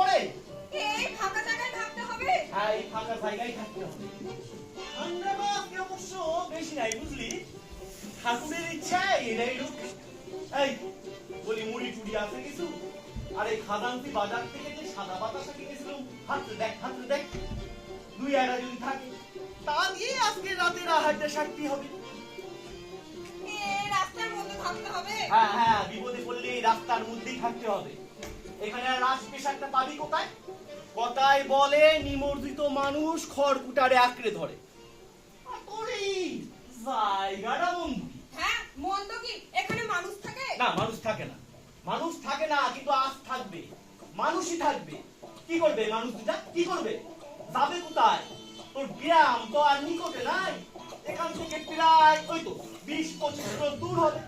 পড়ে? এই ফাঁকা জায়গায় থাকতে হবে? হ্যাঁ এই ফাঁকা জায়গায় থাকতে হবে। ঠান্ডা বা আজকে অবশ্য? বেশি নাই বুঝলি? ঠাকুরের ইচ্ছা এটাই রূপ এই বলি মুড়ি টুড়ি আছে কিছু? আর এই খাদান্তি বাজার থেকে যে সাদা বাতাসা কিনেছিলাম হাতে দেখ হাতে দেখ। দুই আড়া যদি থাকে তা দিয়ে আজকে রাতের আহারটা সারতে হবে। রাস্তার মধ্যে থাকতে হবে? হ্যাঁ হ্যাঁ বিপদে পড়লে রাস্তার মধ্যেই থাকতে হবে। এখানে আর রাস পেশাকটা পাবি কোথায়? কথায় বলে নিমজ্জিত মানুষ খড়কুটারে আঁকড়ে ধরে। জায়গাটা বন্ধু হ্যাঁ মন্দ কি? এখানে মানুষ থাকে? না মানুষ থাকে না। মানুষ থাকে না কিন্তু আজ থাকবে। মানুষই থাকবে। কি করবে মানুষ দুটা? কি করবে? যাবে কোথায়? তোর গ্রাম তো আর নিকটে নাই। এখান থেকে প্রায় ওই তো বিশ পঁচিশ কিলো দূর হবে।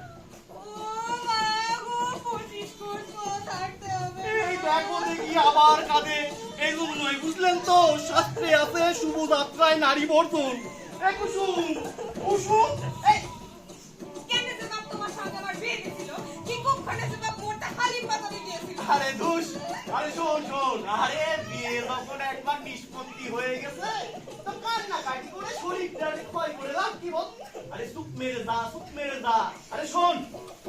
আবার কাঁদে। এই জন্যই বুঝলেন তো? শাস্ত্রে আছে, শুভ যাত্রায় নারী বর্ধন এই কুসুম কুসুম, এই আরে দুষ, আরে শোন শোন। আরে বিয়ে যখন একবার নিষ্পত্তি হয়ে গেছে, তো কান্না কাটি করে শরীরটাকে ক্ষয় করে লাভ কি বল? আরে সুখ মেরে যা, সুখ মেরে যা। আরে শোন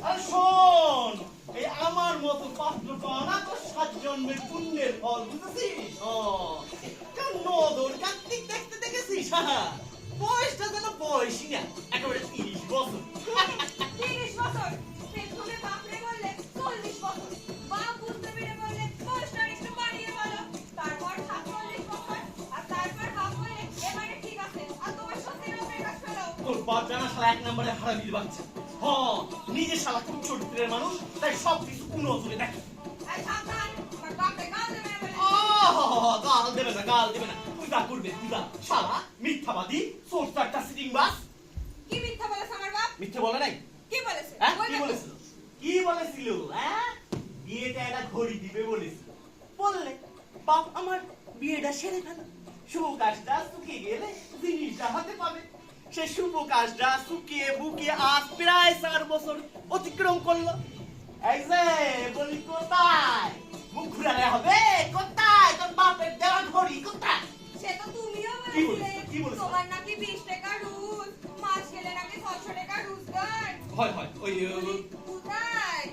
আরে শোন, এই আমার মতো পাত্র পাওয়া তো সাত জন্মের পুণ্যের ফল বুঝেছিস? ও নদর কার্তিক দেখতে দেখেছিস? হ্যাঁ বয়সটা যেন বয়সই না, একেবারে তিরিশ বছর। তিরিশ বছর? পেছনে বাপরে বললে চল্লিশ বছর। তোর শালা এক নম্বরে হারামির বাচ্চা হ্যাঁ নিজে শালা খুব চরিত্রের মানুষ তাই সব কিছু কোন নজরে দেখে। গাল দেবে না গাল দেবে না না। পূজা করবে পূজা শালা মিথ্যাবাদী সোর্স একটা সিটিং বাস। কি মিথ্যা বলেছে আমার বাপ? মিথ্যে বলে নাই? কি বলেছে? হ্যাঁ কি বলেছিল? কি বলেছিল? হ্যাঁ? বিয়েটা একটা ঘড়ি দিবে বলেছিল। বললে বাপ আমার বিয়েটা সেরে ফেলো। শুভ কাজটা শুকিয়ে গেলে জিনিসটা হাতে পাবে। সে শুভ কাজটা শুকিয়ে বুকিয়ে আজ প্রায় চার বছর অতিক্রম করল। এই যে বলি কোথায়? মুখ ঘুরালে হবে? কোথায়? তোর বাপের দেওয়া ঘড়ি কোথায়? সে তো তুমিও বলেছিলে। কি বলেছে? তোমার নাকি বিশ টাকা রুজ। মাছ খেলে নাকি ছশো টাকা রোজগার হয় হয় ওই কোথায়?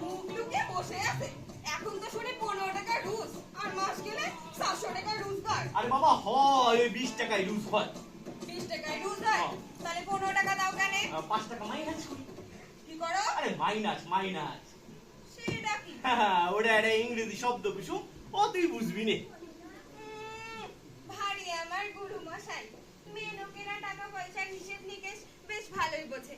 মুখ লুকিয়ে বসে আছে। এখন তো শুনি পনেরো টাকা রুজ। আর মাস গেলে সাতশো টাকা রোজগার আরে বাবা হয় ওই বিশ টাকায় লুজ হয়। টাকায় রুজ হয়। তাহলে পনেরো টাকা দাও কেন। আহ, টাকা মাইনাস করি। কি করো? আরে মাইনাস মাইনাস সেটা কি? ওটা একটা ইংরেজি শব্দ কিছু ও তুই বুঝবি নে। ভারী আমার গুরু মশাই মেয়ে লোকেরা টাকা পয়সার হিসেব নিকেশ বেশ ভালোই বোঝে।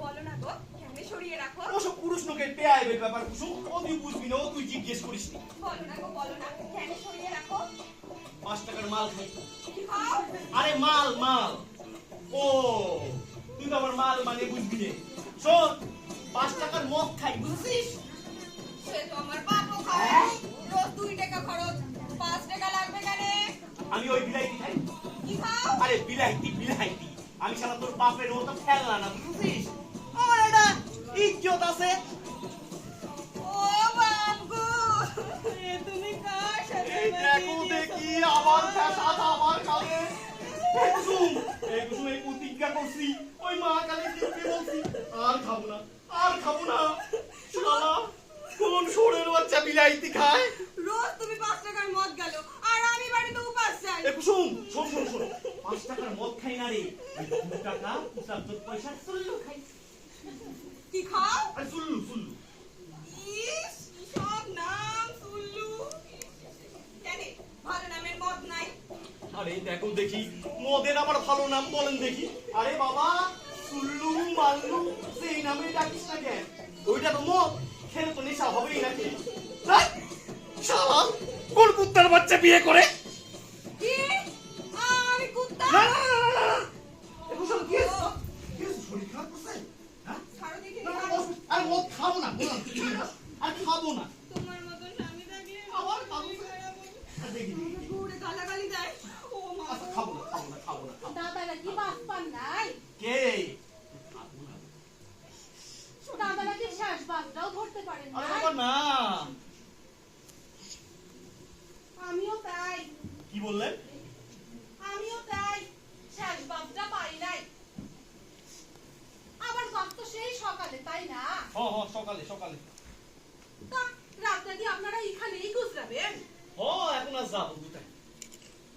বলো না গো কেন সরিয়ে রাখো? ওসব পুরুষ লোকের পেয়াইবের ব্যাপার কুসুম ও তুই বুঝবি না ও তুই জিজ্ঞেস করিস নি। বলো না গো বলো না সরিয়ে রাখো? পাঁচ টাকার মাল খাই। আরে মাল মাল। ও তুই তো আমার মাল মানে বুঝবি নে। শোন পাঁচ টাকার মদ খাই বুঝছিস? সে তো আমার বাপও খায়। হ্যাঁ? রোজ দুই টাকা খরচ। পাঁচ টাকা লাগবে কেন? আমি ওই বিলাইতি খাই। কি খাও? আরে বিলাইতি বিলাইতি। আমি সারা তোর বাপের মতো ফেলনা না বুঝছিস? আমার একটা ইজ্জত আছে। ও বাপ গো। তুমি কার সাথে দেখো দেখি আবার ফ্যাসাদ আবার কালে এই কুসুম এই কুসুম এই প্রতিজ্ঞা করছি ওই মা কালে দিতে বলছি আর খাব না আর খাব না শালা কোন সোরের বাচ্চা বিলাইতি খায় রোজ তুমি পাঁচ টাকার মদ গেল আর আমি বাড়িতে উপাস চাই এ কুসুম শোন শোন শোন পাঁচ টাকার মদ খাই না রে দু টাকা পঁচাত্তর পয়সা চুল্লু খাই কি খাও আরে চুল্লু চুল্লু সব নাম শুনলু? কেন ভালো নামের মদ নাই। আরে দেখো দেখি, মদের আবার ভালো নাম বলেন দেখি। আরে বাবা, সুল্লু, মাল্লু সেই নামে ডাকিস না কেন? ওইটা তো মদ, খেলে তো নেশা হবেই নাকি? শালা, কোন কুত্তার বাচ্চা বিয়ে করে কি আমি কুত্তা না, না, না, না, না, না। এ কুসুম, কি হয়েছে? কি শরীর খারাপ করছে হ্যাঁ ছাড়ো দেখি না, না, বস। আরে মদ খাব না বললাম তো, আর খাব না তোমার মতন স্বামী থাকলে আবার খাব না। আর দেখি দেখি, দেখি। ঘুরে গালাগালি দেয় ও মা আচ্ছা খাব না খাব না খাব না খাব না। দাদারা কি বাসপান নাই কে খাব না দাদারা কি শেষ বাসটাও ধরতে পারেন আরে নাই বাবা না আমিও তাই কি বললেন আমিও তাই শেষ বাসটা পাই নাই আবার বাস তো সেই সকালে তাই না হ হ সকালে সকালে তা রাতটা কি আপনারা এখানেই গুজরাবেন হ এখন আর যাব কোথায়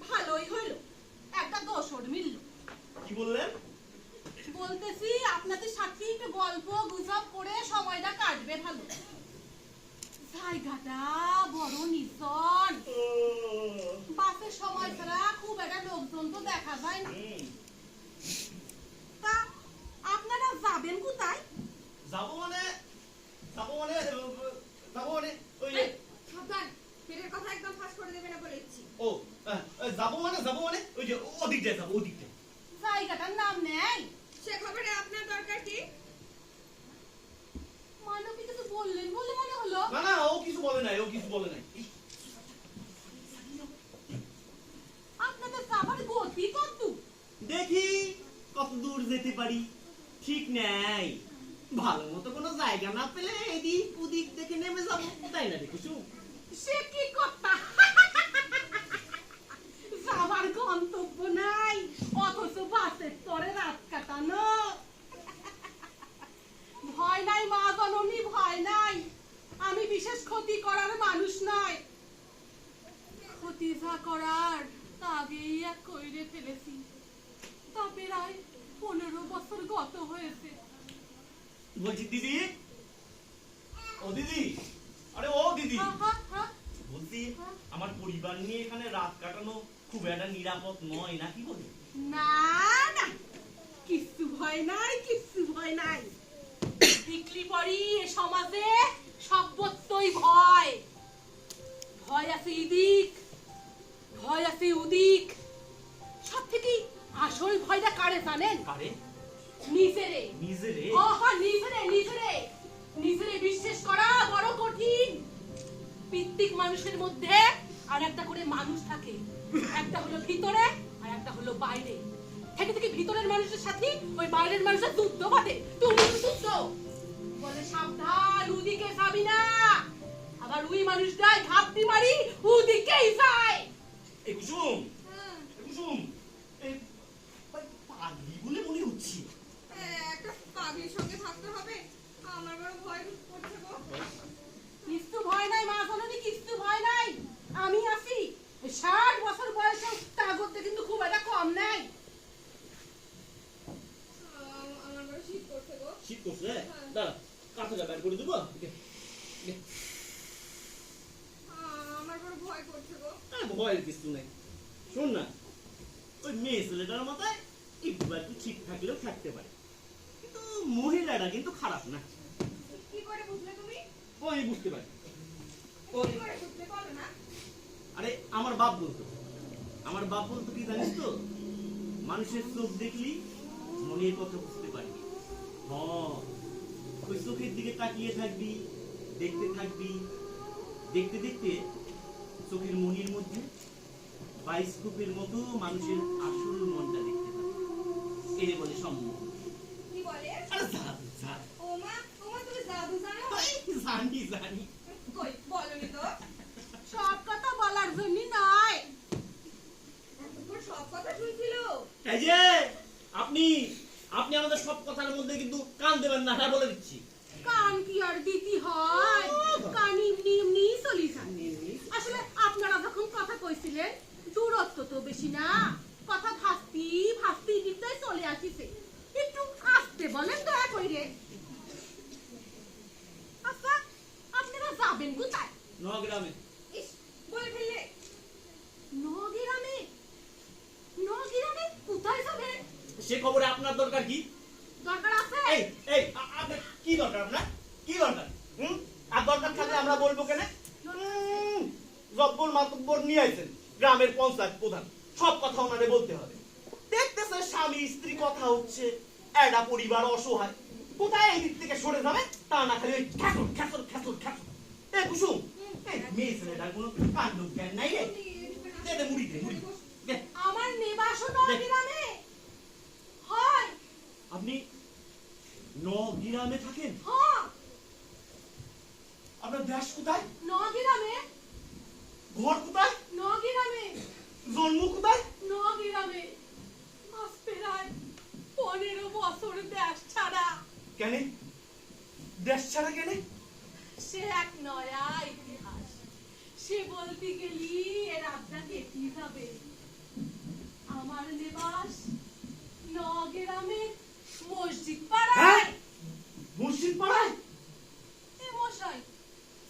ভালোই হইল একটা দোষর মিলল কি বললেন বলতেছি আপনাদের সাথে একটু গল্প গুজব করে সময়টা কাটবে ভালো। জায়গাটা বড় নির্জন। বাসের সময় ছাড়া খুব একটা লোকজন তো দেখা যায় না। তা আপনারা যাবেন কোথায়? যাব মানে যাব মানে যাব মানে ওই সাবধান। পেটের কথা একদম ফাঁস করে দেবে না ও যাব মানে যাব মানে ওই যে ওদিকটায় যাব ওদিকটায় জায়গাটার নাম নেই। সে খবরে আপনার দরকার কি? বললেন বলে মনে হলো? না না ও কিছু বলে নাই ও কিছু বলে নাই। আপনাদের গতি কত দেখি কত দূর যেতে পারি ঠিক নাই। ভালো মতো কোনো জায়গা না পেলে এদিক ওদিক দেখে নেমে যাব তাই না রে কুসুম? সে কি কথা? যাবার গন্তব্য নাই অথচ বাসের তরে রাত কাটানো। ভয় নাই মা জননী ভয় নাই। আমি বিশেষ ক্ষতি করার মানুষ নয় ক্ষতি যা করার তা আগেই এক কইরে ফেলেছি। তা প্রায় পনেরো বছর গত হয়েছে। বলছি দিদি? ও দিদি? আরে ও দিদি! হা, হা, হা। বলছি আমার পরিবার নিয়ে এখানে রাত কাটানো খুব একটা নিরাপদ নয় নাকি বলে? না না। কিচ্ছু ভয় নাই কিচ্ছু ভয় নাই। বিক্রি পড়ি এ সমাজে সর্বত্রই ভয়। ভয় আছে ইদিক ভয় আছে উদিক। সব থেকে আসল ভয়টা কারে জানেন? কারে? নিজেরে। নিজেরে? ও হ্যাঁ নিজেরে নিজেরে। নিজেরে বিশ্বাস করা বড় কঠিন। পিত্তিক মানুষের মধ্যে আর একটা করে মানুষ থাকে। একটা হলো ভিতরে আর একটা হলো বাইরে। থেকে থেকে ভিতরের মানুষের সাথে ওই বাইরের মানুষের যুদ্ধ বাঁধে তুমি যুদ্ধ। বলে সাবধান উদিকে যাবি না। আবার ওই মানুষটাই ঘাপটি মারি উদিকেই যায়। এ কুসুম হ্যাঁ, এ কুসুম পাগলি বলে মনে হচ্ছে। একটা পাগলির সঙ্গে থাকতে হবে। আমার বড় ভয় করছে গো। কিচ্ছু ভয় নাই মা জননী কিচ্ছু ভয় নাই। আমি আছি। ষাট বছর বয়সে তাগরতে কিন্তু খুব একটা কম নাই আম- আমার বড় শীত করছে গো শীত করছে দাঁড়া কাঁথাটা বের করে দেবো। ভয়ের কিছু নাই। শোন না ওই মেয়ে ছেলেটার মাথায় একটু একটু ঠিক থাকলেও থাকতে পারে। কিন্তু মহিলাটা কিন্তু খারাপ না। কি করে বুঝলে তুমি? বুঝতে পারি। আরে আমার বাপ বলতো। আমার বাপ বলতো কি জানিস তো? মানুষের চোখ দেখলি মনের কথা বুঝতে হ্যাঁ ওই চোখের দিকে তাকিয়ে থাকবি দেখতে থাকবি। দেখতে দেখতে চোখের মনির মধ্যে বাইস্কোপের মতো মানুষের আসল মনটা দেখতে পাবি। এরে বলে সম্মোহন কি বলে? আরে জাদু জাদু। ও মা তোমার তুমি জাদু জানো? জানি জানি। কই বলনি তো। সব কথা বলার জন্য নয়। সব কথা শুনছিল। এই যে আপনি আপনি আমাদের সব কথার মধ্যে কিন্তু কান দেবেন না হ্যাঁ বলে দিচ্ছি। কান কি আর দিতি হয়? কান এমনি এমনি চলি আসলে আপনারা যখন কথা কইছিলেন দূরত্ব তো বেশি না। কথা ভাসতি ভাসতি দিকটাই চলে আসিছে। একটু আসতে বলেন দয়া কইরে। আচ্ছা আপনারা যাবেন কোথায়? নগ্রামে ইস বলে ফেললে নগিরামে নগিরামে কোথায় যাবেন সে খবরে আপনার দরকার কি? দরকার আছে? এই এই আপনার কি দরকার আপনার? কি দরকার? হুম? আর দরকার থাকলে আমরা বলব কেন? জব্বর মাতব্বর নিয়ে আইছেন গ্রামের পঞ্চায়েত প্রধান। সব কথা ওনারে বলতে হবে। দেখতেছে স্বামী স্ত্রী কথা হচ্ছে। একটা পরিবার অসহায়। কোথায় এই দিক থেকে সরে যাবে? তা না খালি ওই খ্যাসর খ্যাসর খ্যাসর খ্যাসর এ কুসুম এই মেয়ে ছেলেটার কোনো কাণ্ড জ্ঞান নাই রে। দে দে মুড়ি দে মুড়ি দে আমার নেবাসও নগিরামে হয় আপনি ন গ্রামে থাকেন হ্যাঁ আপনার দেশ কোথায় নগিরামে ঘর কোথায় নগিরামে জন্ম কোথায় নগিরামে আজ প্রায় পনেরো বছর দেশ ছাড়া কেন দেশ ছাড়া কেন সে এক নয়া ইতিহাস। সে বলতে গেলি এর কেটে যাবে আমার নিবাস নগেরামে মসজিদ হ্যাঁ? পাড়ায় মসজিদ পাড়ায়? এ মশাই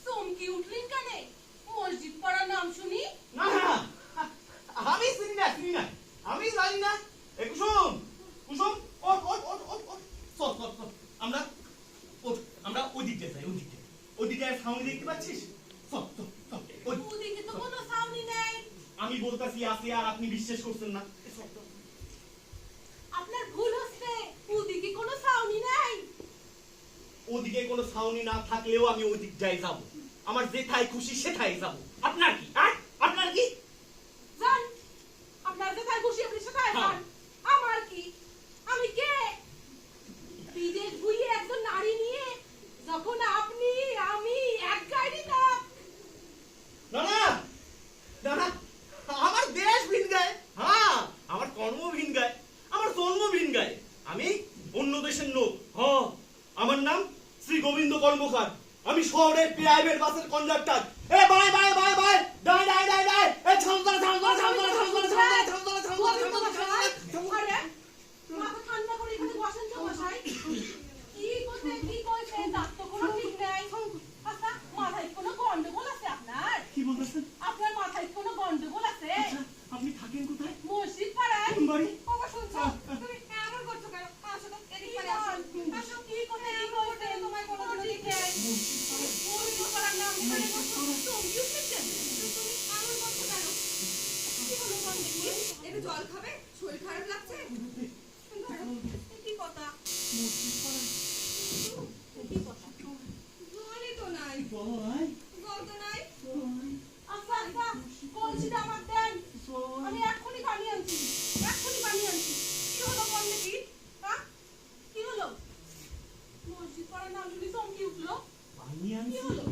চমকি উঠলেন কেন? মসজিদ পাড়ার নাম শুনি? না আমি চিনি না চিনি না। আমি জানি না কুসুম কুসুম ওঠ ওঠ ওঠ ওঠ ওঠ চল চল চল আমরা ওঠ আমরা ওই দিকটা যাই ওই দিকটা ওই দিকটা সামনে দেখতে পাচ্ছিস চল চল চল ওই ওদিকে তো কোনো সাউনি নেই আমি বলতাছি আর আপনি বিশ্বাস করছেন না। আপনার ভুল হচ্ছে। ওদিকে কোনো ছাউনি নাই। ওদিকে কোনো ছাউনি না থাকলেও আমি ওদিক যাই যাব। আমার যেথায় খুশি সেথায় যাব। আপনার কি? পানি আনছি হলো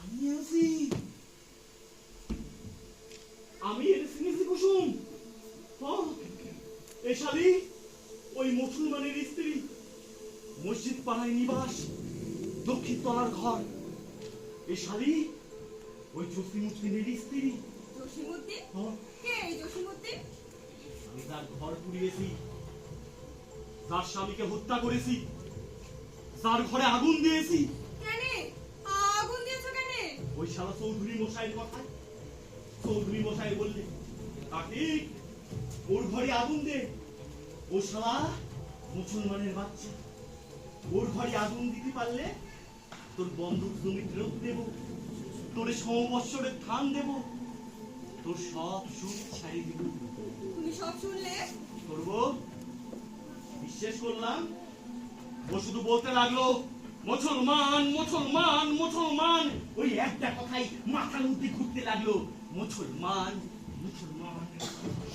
আনছি আমি এটা শুনেছি কুসুম। এ শালি ওই মুসলমানের স্ত্রী। মসজিদ পাড়ায় নিবাস দক্ষিণ তলার ঘর। এ শালি ওই জসিমুদ্দিনের স্ত্রী। জসিমুদ্দিন? কে এই জসিমুদ্দিন? আমি তার ঘর পুড়িয়েছি। যার স্বামীকে হত্যা করেছি। যার ঘরে আগুন দিয়েছি। কেন? আগুন দিয়েছ কেন? ওই শালা চৌধুরী মশাইয়ের চৌধুরী মশাই বললে ওর ঘরে আগুন দে। ও শালা মুসলমানের বাচ্চা। ওর ঘরে আগুন দিতে পারলে তোর বন্ধুক জমি ফেরত দেব তোর সমবৎসরের ধান দেব তোর সব সুখ ছাড়িয়ে দিব। তুমি সব শুনলে? করব? বিশ্বাস করলাম? ও শুধু বলতে লাগল, মুসলমান মুসলমান মুসলমান। ওই একটা কথাই মাথার মধ্যে ঘুরতে লাগল, মুসলমান মুসলমান।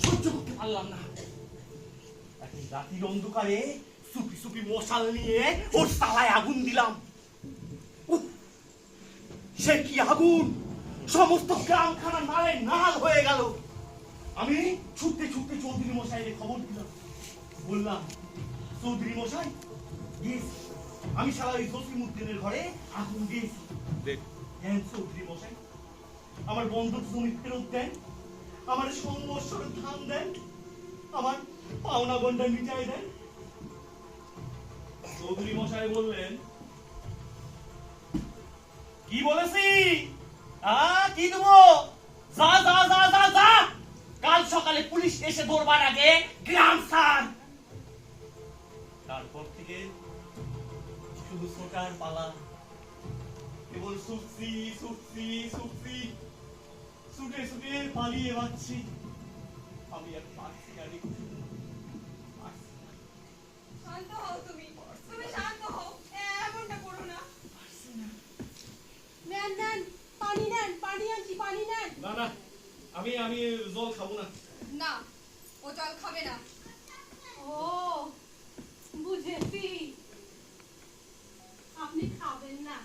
সহ্য করতে পারলাম না। রাতির অন্ধকারে সুপি সুপি মশাল নিয়ে ওর সালায় আগুন দিলাম। সে কি আগুন? সমস্ত গ্রামখানা নালে নাল হয়ে গেল। আমি ছুটতে ছুটতে চৌধুরী মশাইয়ের খবর দিলাম। বললাম, চৌধুরী মশাই দিয়েছি আমি সারা ওই জসিমুদ্দিনের ঘরে আগুন দিয়েছি। দেন চৌধুরী মশাই। আমার বন্ধুর জমি ফেরত দেন। আমার সংবৎসরের ধান দেন। আমার পাওনা গন্ডা মিটাই দেন। চৌধুরী মশাই বললেন কি বলেছি? আ কি দেবো? যা যা যা যা যা! কাল সকালে পুলিশ এসে ধরবার আগে গ্রাম সার তারপর থেকে বন্ধু পালা। কেবল সুফি সুফি সুফি ছুটে ছুটে পালিয়ে বাঁচছি আমি এক পারছি গাড়ি আমি আমি জল খাব না। না ও জল খাবে না। ও বুঝেছি। আপনি খাবেন না।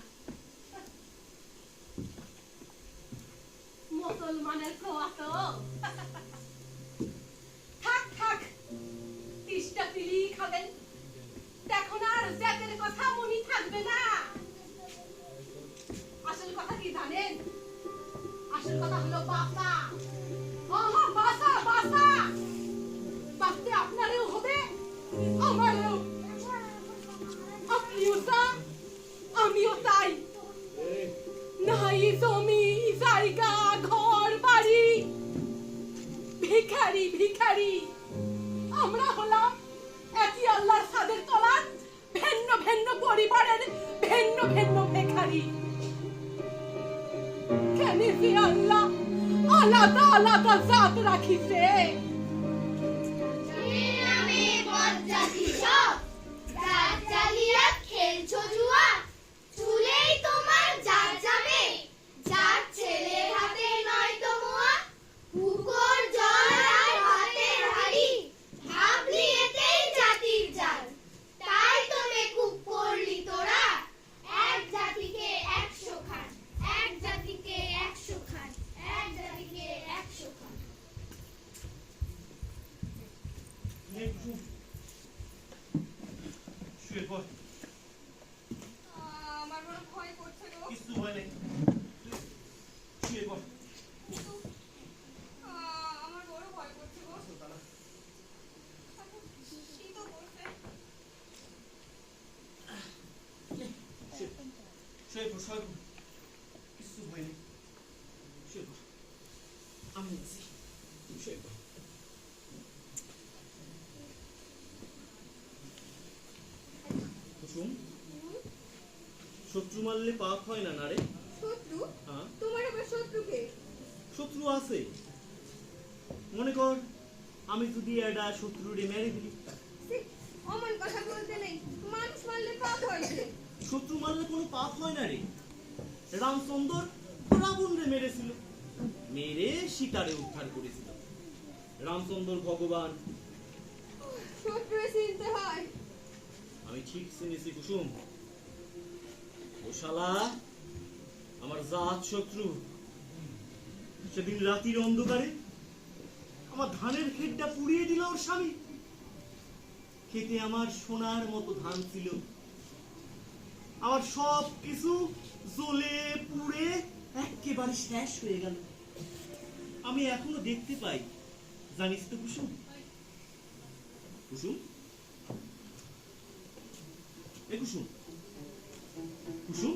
মুসলমানের খোয়া তো থাক থাক। তিসটা পিলি খাবেন। এখন আর জাতের কথা মনে থাকবে না আসল কথা কি জানেন আসল কথা হলো বাসা বাসা বাসা ভিখারি ভিখারি। আমরা হলাম একই আল্লাহর সাদের তলার ভিন্ন ভিন্ন পরিবারের ভিন্ন ভিন্ন ভিখারি। কেন আল্লাহ আলাদা আলাদা জাত রাখিছে? শুয়ে পড় শুয়ে পড় কিছু ভয় নেই শুয়ে পড় আমি আছি শুয়ে পড় কুসুম শত্রু মারলে পাপ হয় না না রে? শত্রু? হ্যাঁ? তোমার আবার শত্রু কে? শত্রু আছে। মনে কর আমি যদি একটা শত্রুরে মেরে দিই অমন কথা বলতে নেই। মানুষ মারলে পাপ হয়েছে শত্রু মারলে কোনো পাপ হয় না রে। রামচন্দ্র রাবণরে মেরেছিল। মেরে সীতারে উদ্ধার করেছিল। রামচন্দ্র ভগবান। আমি ঠিক চিনেছি কুসুম। ও শালা আমার জাত শত্রু। সেদিন রাতির অন্ধকারে আমার ধানের ক্ষেতটা পুড়িয়ে দিল ওর স্বামী। খেতে আমার সোনার মতো ধান ছিল। আমার সব কিছু জ্বলে পুড়ে একেবারে শেষ হয়ে গেল। আমি এখনও দেখতে পাই। জানিস তো কুসুম? কুসুম? কুসুম। কুসুম?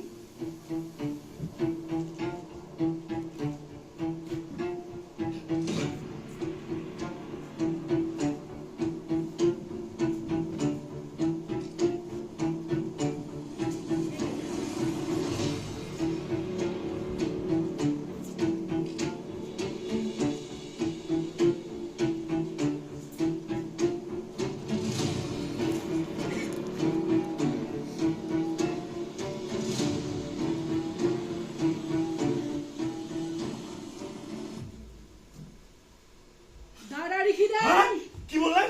রেখে দেন হ্যাঁ? কি বললেন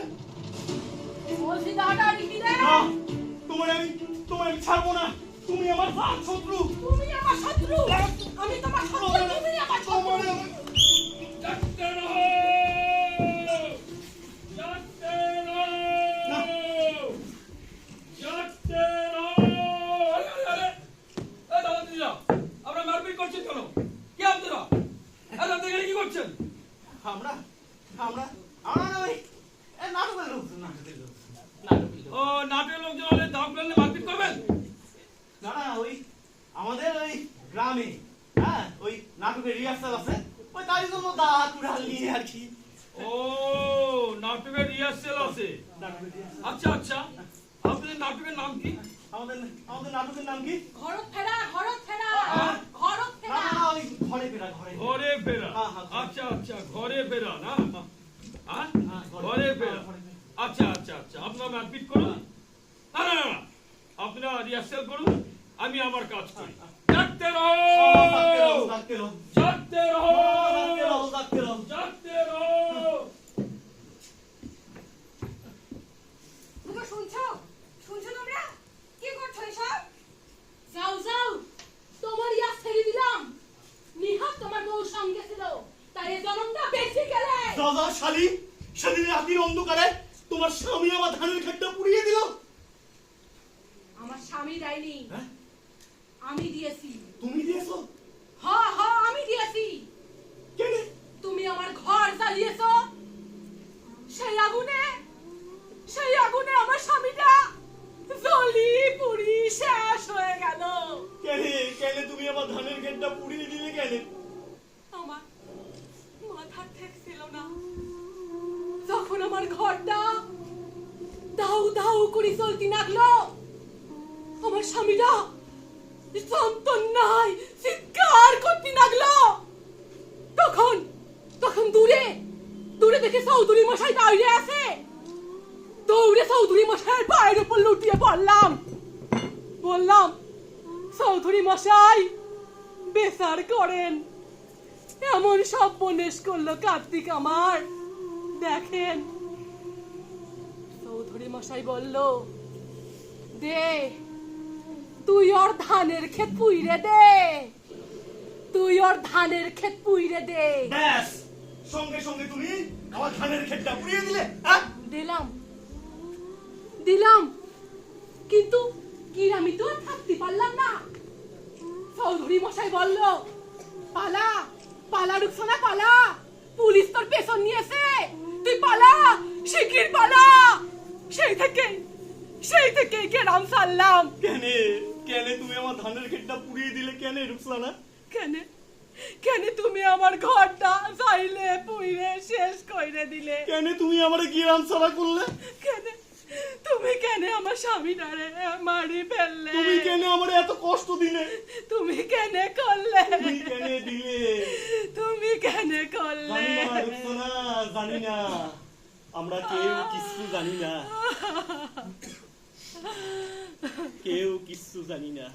বলছি দাঁড়া রেখে দেন না তোমার আমি তোমার আমি ছাড়বো না তুমি আমার জাত শত্রু তুমি আমার শত্রু আমি তোমার শত্রু তুমি আমার শত্রু তোমার আমি- জাগতে রহো! জাগতে রহো! জাগতে রহো! আরে, আরে, আরে! এ দাদা দিদিরা, আপনারা মারপিট করছেন কেন? কে আপনারা? দাদা কি করছেন? আমরা আমরা আমরা না ওই এ নাটকের লোক নাটকের লোক নাটকের লোক ও, নাটের লোকজন হলে দাম প্ল্যানে মারপিট করবেন? না না ওই আমাদের ওই গ্রামে হ্যাঁ ওই নাটকের রিহার্সাল আছে ওই তারই জন্য দা কুড়াল নিয়ে আর কি ও, নাটকের rehearsal আছে। আচ্ছা, আচ্ছা। আপনাদের নাটকের নাম কি? আমাদের আমাদের নাটকের নাম কি ঘরত ফেরা ঘরত ফেরা হ্যাঁ? ঘরত ফেরা না না ওই ঘরে ফেরা ঘরে ফেরা। হ্যাঁ, হ্যাঁ। আচ্ছা আচ্ছা ঘরে ফেরা না হ্যাঁ? আচ্ছা আচ্ছা আচ্ছা। আমি আমার কাজ করি। কি করছ তোমার ইয়া ছেড়ে দিলাম। নিহাত তোমার বউ সঙ্গে ছিল। তাই জনমটা বেঁচে গেলে। দাদা শালি সেদিন রাতির অন্ধকারে তোমার স্বামী আমার ধানের খেতটা পুড়িয়ে দিল। স্বামী দেয়নি। হ্যাঁ? আমি দিয়েছি। তুমি দিয়েছ? হ্যাঁ হ্যাঁ আমি দিয়েছি। তুমি আমার ঘর জ্বালিয়েছো সেই আগুনে সেই আগুনে আমার স্বামীটা জ্বলি পুড়ি শেষ হয়ে গেল কেন কেন তুমি আমার ধানের ক্ষেতটা পুড়িয়ে দিলে কেন আমার মাথা ঠিক ছিল না যখন আমার ঘরটা দাউ দাউ করে চলতে লাগল আমার স্বামীরা যন্ত্রণায় চিৎকার করতে লাগল তখন তখন দূরে দূরে দেখে চৌধুরী মশাই দাঁড়িয়ে আছে দৌড়ে চৌধুরী মশাইয়ের পায়ের উপর লুটিয়ে পড়লাম বললাম চৌধুরী মশাই বেচার করেন এমন সব বনেশ করল কার্তিক আমার দেখেন চৌধুরী মশাই বলল দে তুই ওর ধানের ক্ষেত পুইরে দে। তুই ওর ধানের ক্ষেত পুইরে দে। ব্যাস সঙ্গে সঙ্গে তুমি আমার ধানের ক্ষেতটা পুড়িয়ে দিলে হ্যাঁ? দিলাম। দিলাম। কিন্তু তো আর থাকতে পারলাম না। চৌধুরী মশাই বলল পালা পালা রুকসানা পালা। পুলিশ তোর পেছন নিয়েছে। তুই পালা শিগগির পালা। সেই থেকে সেই থেকে গ্রাম সারলাম। কেন? কেন তুমি আমার ধানের ক্ষেতটা পুড়িয়ে দিলে? কেন রুকসানা কেন? কেন তুমি আমার ঘরটা চাইলে পুইরে শেষ কইরে দিলে? কেন তুমি আমার গ্রাম ছাড়া করলে? কেন? তুমি কেন আমার স্বামীটারে মারি ফেললে? তুমি কেন আমার এত কষ্ট দিলে? তুমি কেন করলে? তুমি কেন দিলে? তুমি কেন করলে? জানি না। আমরা কেউ কিছু জানি না। কেউ কিছু জানি না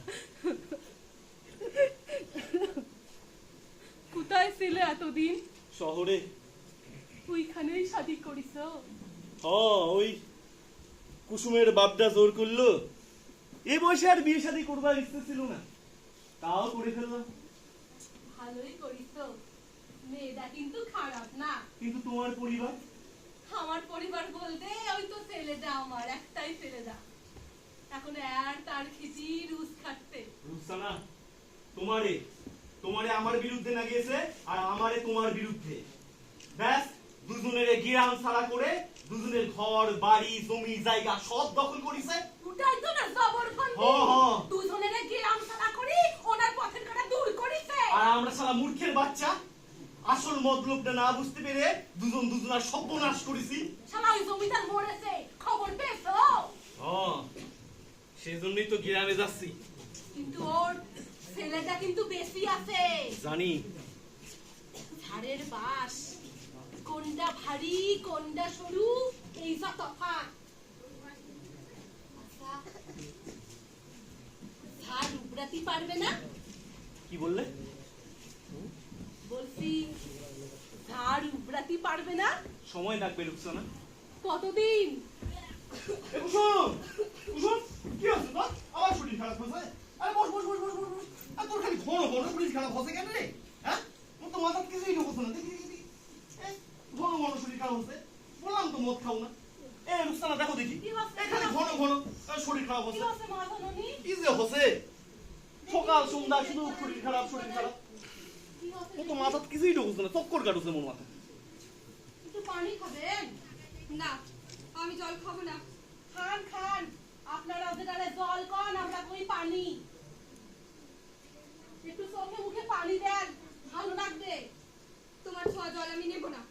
কোথায় ছিলে এতদিন শহরে ওইখানেই শাদি করিস হ ওই কুসুমের বাপটা জোর করল। এই বয়সে আর বিয়ে শাদী করবার ইচ্ছে ছিল না। তাও করে ফেললাম ভালোই করিস মেয়েটা কিন্তু খারাপ না। কিন্তু তোমার পরিবার? আমার পরিবার বলতে ওই তো ছেলেটা আমার একটাই ছেলেটা এখন আর তার খিচি রুজ খাটতে। রুকসানা তোমারে তোমারে আমার বিরুদ্ধে না গিয়েছে আর আমারে তোমার বিরুদ্ধে। ব্যাস দুজনের গ্রাম ছাড়া করে দুজনের ঘর বাড়ি জমি জায়গা সব দখল করিছে। উঠাই তো না জবর। দুজনের গেরাম সারা করি ওনার পথের কাটা দূর করিছে। আর আমরা সারা মূর্খের বাচ্চা। আসল মতলবটা না বুঝতে পেরে দুজন দুজনার সর্বনাশ করেছি। শালা ওই জমিদার মরেছে। খবর পেয়েছ? সেজন্যই তো গ্রামে যাচ্ছি। কিন্তু ওর ছেলেটা কিন্তু বেশি আছে। জানি। ঝাড়ের বাস। কোনটা ভারী কোনটা সরু এই তফাৎ। ঝাড় উপড়াতে পারবে না? কি বললে? বলছি ঝাড় পারবে না? সময় লাগবে রুকসানা। কতদিন? কুসুম কুসুম কি হচ্ছে তোর? আবার শরীর খারাপ হয়েছে আরে বস বস বস বস বস বস। আর তোর খালি ঘন ঘন শরীর খারাপ হচ্ছে কেন রে? হ্যাঁ? তোর তো মাথা কিছুই ঢুকছে না। দেখি দেখি ঘন ঘন শরীর খারাপ হচ্ছে। বললাম তো মদ খাও না। এ রুকসানা দেখো দেখি? এখানে ঘন ঘন শরীর খারাপ হচ্ছে। কি যে হচ্ছে? সকাল সন্ধ্যা শুধু শরীর খারাপ শরীর খারাপ ও তো মাথা কিছুই ঢুকছে না। চক্কর কাটুছে মোর মাথা পানি খাবেন? না। আমি জল খাব না। খান খান। আপনারা ওদের আরে জল কন আমরা কই পানি। একটু চোখে মুখে পানি দেন ভালো লাগবে। তোমার ছোঁয়া জল আমি নেব না।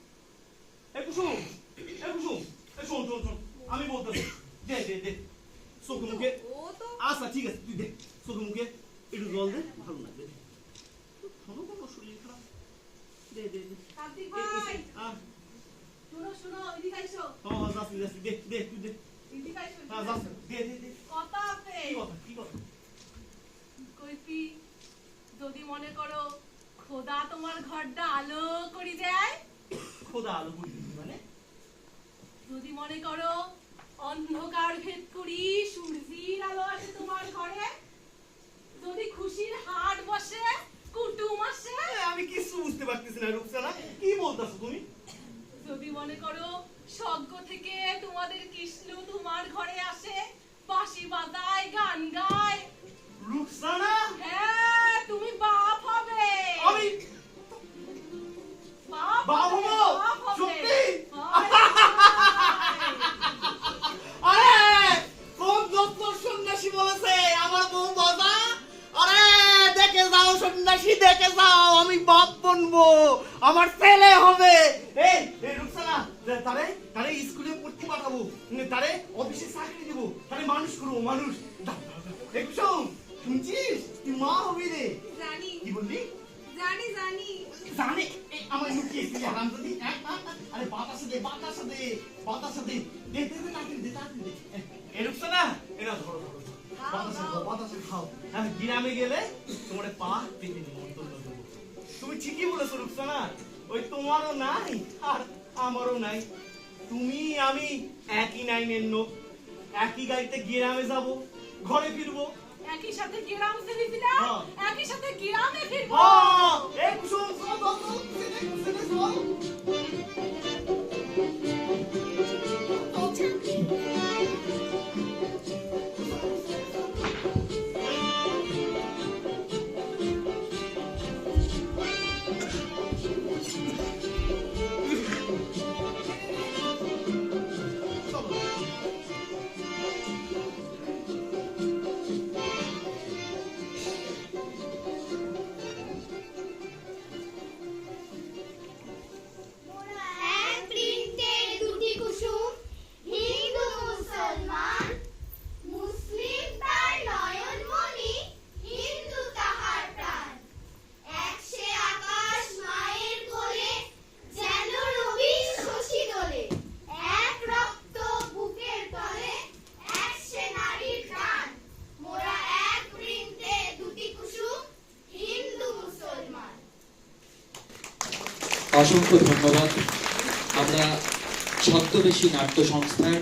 এ কুসুম এ কুসুম এ শোন শোন শোন আমি বলতেছি। দে দে দে। চোখে মুখে ও তো। আচ্ছা ঠিক আছে তুই দে। চোখে মুখে একটু জল দে ভালো লাগবে। দে। শরীর খারাপ। দে দে দে। কার্তিক ভাই! শুনো শুনো এদিকে আইসো যাচ্ছি, যাচ্ছি, দে দে তুই দে এদিকে আইসো হ্যাঁ যাচ্ছি দে দে দে কথা আছে কি কথা কি কথা কইছি যদি মনে করো খোদা তোমার ঘরটা আলো করে দেয় খোদা আলো করে মানে যদি মনে করো অন্ধকার ভেদ করি সূর্যের আলো আসে তোমার ঘরে যদি খুশির হাট বসে কুটুম আসে আমি কিছু বুঝতে পারতেছি না রুকসানা কি বলতেছো তুমি? যদি মনে করো স্বর্গ থেকে তোমাদের কৃষ্ণ তোমার ঘরে আসে বাঁশি বাজায় গান গায়। রুকসানা? হ্যাঁ তুমি বাপ হবে। আমি বাপ বাপ সত্যি? আরে কোন দপ্তর সন্ন্যাসী বলেছে? লিখব আমার ছেলে হবে। এই রুকসানা তারে তারে স্কুলে পড়তে পাঠাবো তারে অফিসে চাকরি দিব তারে মানুষ করব মানুষ। এই শুনছিস? তুই মা হবি রে। জানি। কি বললি? জানি জানি। জানে। আমার লুকিয়েছিলি হারাম যদি আরে বাতাসে দে বাতাসে দে বাতাসে দে। দে দে দে তাড়াতাড়ি দে দে। এ রুকসানা এরা ধরো। বাতাসে খাও বাতাসে খাও হ্যাঁ গ্রামে গেলে তোমার পা পেতে নিমন্ত্রণ দেবো তুমি ঠিকই বলেছ রুকসানা ওই তোমারও নাই আর আমারও নাই তুমি আমি একই নাইনের লোক একই গাড়িতে গ্রামে যাব ঘরে ফিরবো একই সাথে গ্রাম হ্যাঁ। একই সাথে গ্রামে ফিরবো হ্যাঁ, এই কুসুম অসংখ্য ধন্যবাদ। আমরা ছদ্মবেশী নাট্য সংস্থার